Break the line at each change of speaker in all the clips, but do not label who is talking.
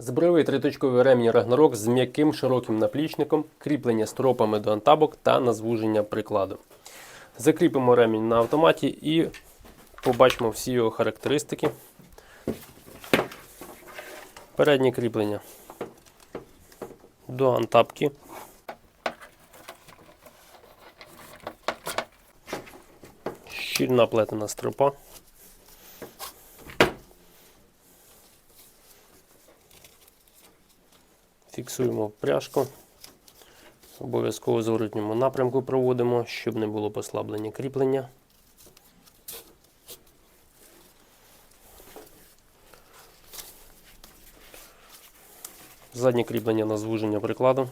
Збройовий триточковий ремінь Рагнарок з м'яким широким наплічником, кріплення стропами до антабок та на звуження прикладу. Закріпимо ремінь на автоматі і побачимо всі його характеристики. Переднє кріплення до антапки. Щільна плетена стропа. Фіксуємо пряжку. Обов'язково в зворотньому напрямку проводимо, щоб не було послаблення кріплення. Заднє кріплення на звуження прикладу.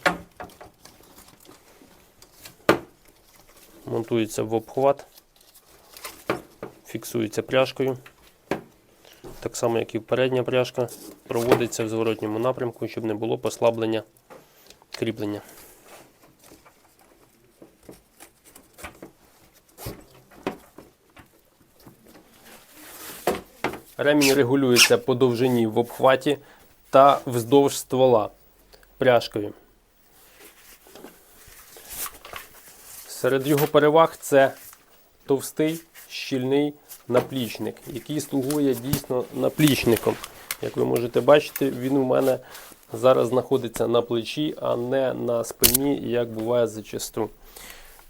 Монтується в обхват, фіксується пряжкою. Так само, як і передня пряжка, проводиться в зворотньому напрямку, щоб не було послаблення кріплення. Ремінь регулюється по довжині в обхваті та вздовж ствола пряжкою. Серед його переваг це товстий щільний наплічник, який слугує дійсно наплічником. Як ви можете бачити, він у мене зараз знаходиться на плечі, а не на спині, як буває зачасту.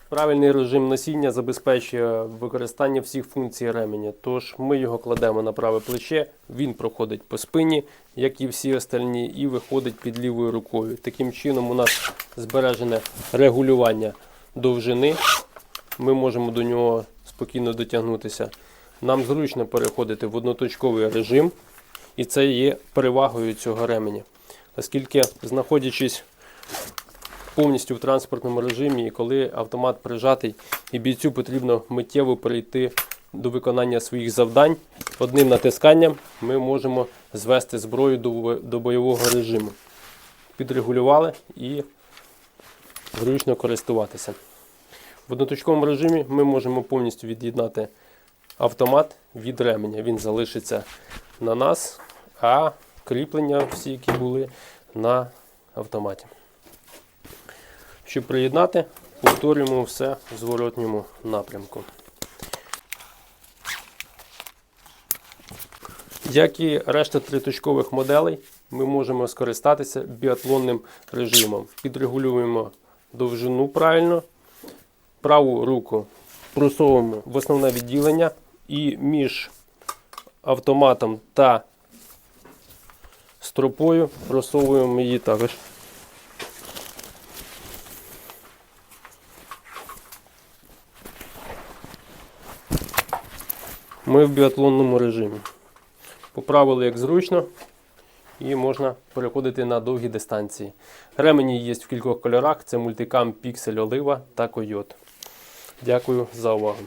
Правильний режим носіння забезпечує використання всіх функцій ременя. Тож ми його кладемо на праве плече, він проходить по спині, як і всі остальні, і виходить під лівою рукою. Таким чином, у нас збережене регулювання довжини. Ми можемо до нього спокійно дотягнутися. Нам зручно переходити в одноточковий режим, і це є перевагою цього ременя. Оскільки, знаходячись повністю в транспортному режимі, і коли автомат прижатий, і бійцю потрібно миттєво перейти до виконання своїх завдань, одним натисканням ми можемо звести зброю до, бойового режиму. Підрегулювали і зручно користуватися. В одноточковому режимі ми можемо повністю від'єднати автомат від ременя. Він залишиться на нас, а кріплення всі, які були на автоматі. Щоб приєднати, повторюємо все в зворотньому напрямку. Як і решта триточкових моделей, ми можемо скористатися біатлонним режимом. Підрегулюємо довжину правильно, праву руку просовуємо в основне відділення і між автоматом та стропою просовуємо її також. Ми в біатлонному режимі. Поправили як зручно і можна переходити на довгі дистанції. Ремені є в кількох кольорах: це мультикам Pixel Олива та Койот. Дякую за увагу.